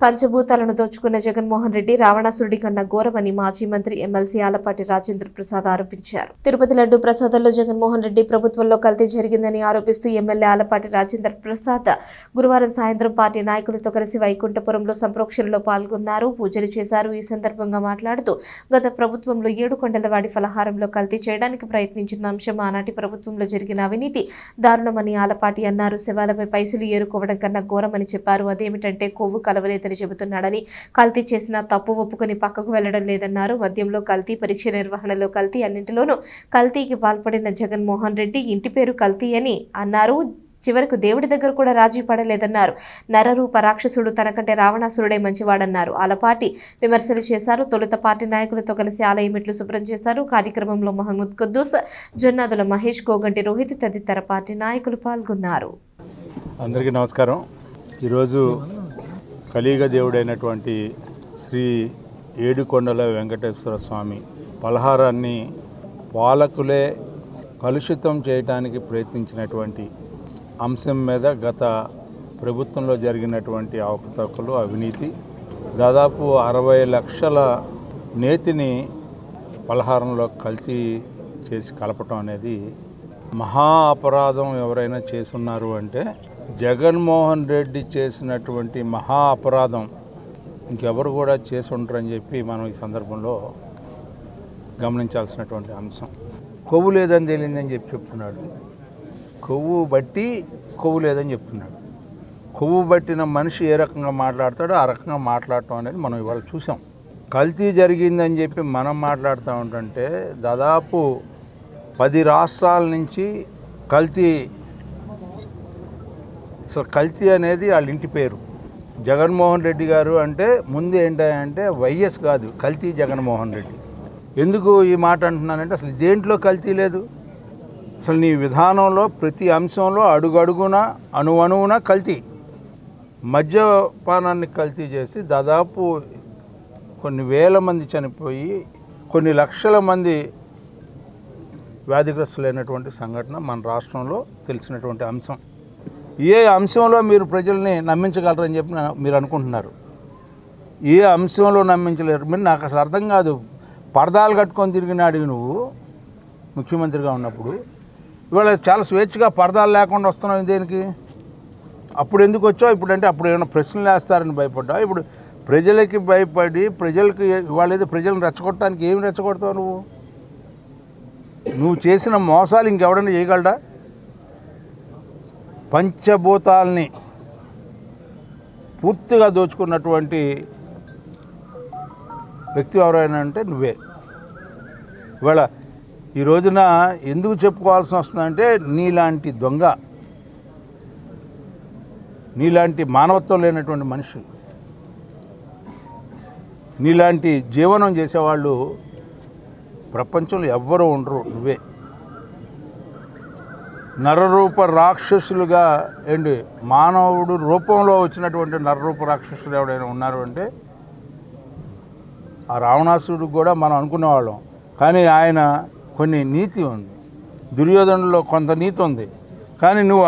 పంచభూతాలను దోచుకున్న జగన్మోహన్ రెడ్డి రావణాసురుడి కన్నా ఘోరమని మాజీ మంత్రి ఎమ్మెల్సీ ఆలపాటి రాజేంద్ర ప్రసాద్ ఆరోపించారు. తిరుపతి లడ్డు ప్రసాదంలో జగన్మోహన్ రెడ్డి ప్రభుత్వంలో కల్తీ జరిగిందని ఆరోపిస్తూ ఎమ్మెల్యే ఆలపాటి రాజేంద్ర ప్రసాద్ గురువారం సాయంత్రం పార్టీ నాయకులతో కలిసి వైకుంఠపురంలో సంప్రోక్షణలో పాల్గొన్నారు. పూజలు చేశారు. ఈ సందర్భంగా మాట్లాడుతూ గత ప్రభుత్వంలో ఏడు కొండలవాడి ఫలహారంలో కల్తీ చేయడానికి ప్రయత్నించిన అంశం ఆనాటి ప్రభుత్వంలో జరిగిన అవినీతి దారుణమని ఆలపాటి అన్నారు. శవాలపై పైసలు ఏరుకోవడం కన్నా ఘోరమని చెప్పారు. అదేమిటంటే కొవ్వు కలవలేదు కలవలేదని చెబుతున్నాడని కల్తీ చేసిన తప్పు ఒప్పుకొని పక్కకు వెళ్ళడం లేదన్నారు. మద్యంలో కల్తీ పరీక్ష నిర్వహణలో కల్తీ అన్నింటిలోనూ కల్తీకి పాల్పడిన జగన్మోహన్ రెడ్డి ఇంటి పేరు కల్తీ అని అన్నారు. చివరకు దేవుడి దగ్గర కూడా రాజీ పడలేదన్నారు. నరరూప రాక్షసుడు తనకంటే రావణాసురుడే మంచివాడన్నారు. ఆలపాటి విమర్శలు చేశారు. తొలుత పార్టీ నాయకులతో కలిసి ఆలయం మెట్లు శుభ్రం చేశారు. కార్యక్రమంలో మహమ్మద్ కుద్దూస్ జొన్నాదుల మహేష్ కోగంటి రోహిత్ తదితర పార్టీ నాయకులు పాల్గొన్నారు. అందరికీ నమస్కారం. ఈరోజు కలియుగ దేవుడైనటువంటి శ్రీ ఏడుకొండల వెంకటేశ్వర స్వామి పలహారాన్ని పాలకులే కలుషితం చేయటానికి ప్రయత్నించినటువంటి అంశం మీద గత ప్రభుత్వంలో జరిగినటువంటి అవకతవకలు అవినీతి దాదాపు అరవై లక్షల నేతిని పలహారంలో కల్తీ చేసి కలపటం అనేది మహా అపరాధం ఎవరైనా చేసున్నారు అంటే జగన్మోహన్ రెడ్డి చేసినటువంటి మహా అపరాధం ఇంకెవరు కూడా చేసి ఉంటారని చెప్పి మనం ఈ సందర్భంలో గమనించాల్సినటువంటి అంశం. కొవ్వు లేదని తేలిందని చెప్పి చెప్తున్నాడు. కొవ్వు బట్టి కొవ్వు లేదని చెప్తున్నాడు. కొవ్వు బట్టిన మనిషి ఏ రకంగా మాట్లాడతాడో ఆ రకంగా మాట్లాడటం అనేది మనం ఇవాళ చూసాం. కల్తీ జరిగిందని చెప్పి మనం మాట్లాడుతూ ఉంటుంటే దాదాపు పది రాష్ట్రాల నుంచి కల్తీ సో కల్తీ అనేది వాళ్ళ ఇంటి పేరు. జగన్మోహన్ రెడ్డి గారు అంటే ముందు ఏంటంటే వైఎస్ కాదు కల్తీ జగన్మోహన్ రెడ్డి. ఎందుకు ఈ మాట అంటున్నానంటే అసలు దేంట్లో కల్తీ లేదు? అసలు నీ విధానంలో ప్రతి అంశంలో అడుగడుగున అణువణువున కల్తీ. మద్యపానాన్ని కల్తీ చేసి దాదాపు కొన్ని వేల మంది చనిపోయి కొన్ని లక్షల మంది వ్యాధిగ్రస్తులైనటువంటి సంఘటన మన రాష్ట్రంలో తెలిసినటువంటి అంశం. ఏ అంశంలో మీరు ప్రజల్ని నమ్మించగలరని చెప్పి మీరు అనుకుంటున్నారు? ఏ అంశంలో నమ్మించలేరు? మీరు నాకు అసలు అర్థం కాదు. పరదాలు కట్టుకొని తిరిగినాడు నువ్వు ముఖ్యమంత్రిగా ఉన్నప్పుడు. ఇవాళ చాలా స్వేచ్ఛగా పరదాలు లేకుండా వస్తున్నావు దేనికి? అప్పుడు ఎందుకు వచ్చావు? ఇప్పుడు అంటే అప్పుడు ఏమైనా ప్రశ్నలు వేస్తారని భయపడ్డావు? ఇప్పుడు ప్రజలకి భయపడి ప్రజలకి ఇవాళ ఏదో ప్రజలను రెచ్చగొట్టడానికి ఏమి రెచ్చగొడతావు నువ్వు? నువ్వు చేసిన మోసాలు ఇంకెవడన్నా చేయగలడా? పంచభూతాల్ని పూర్తిగా దోచుకున్నటువంటి వ్యక్తి ఎవరైనా అంటే నువ్వే. ఇవాళ ఈ రోజున ఎందుకు చెప్పుకోవాల్సి వస్తుందంటే నీలాంటి దొంగ నీలాంటి మానవత్వం లేనటువంటి మనిషి నీలాంటి జీవనం చేసేవాళ్ళు ప్రపంచంలో ఎవ్వరూ ఉండరు నువ్వే. నరరూప రాక్షసులుగా ఏంటి? మానవుడు రూపంలో వచ్చినటువంటి నరరూప రాక్షసులు ఎవడైనా ఉన్నారు అంటే ఆ రావణాసురుడికి కూడా మనం అనుకునేవాళ్ళం. కానీ ఆయన కొన్ని నీతి ఉంది. దుర్యోధనులో కొంత నీతి ఉంది. కానీ నువ్వు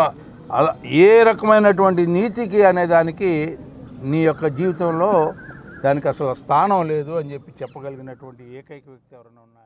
అలా ఏ రకమైనటువంటి నీతికి అనే దానికి నీ యొక్క జీవితంలో దానికి అసలు స్థానం లేదు అని చెప్పి చెప్పగలిగినటువంటి ఏకైక వ్యక్తి ఎవరైనా ఉన్నా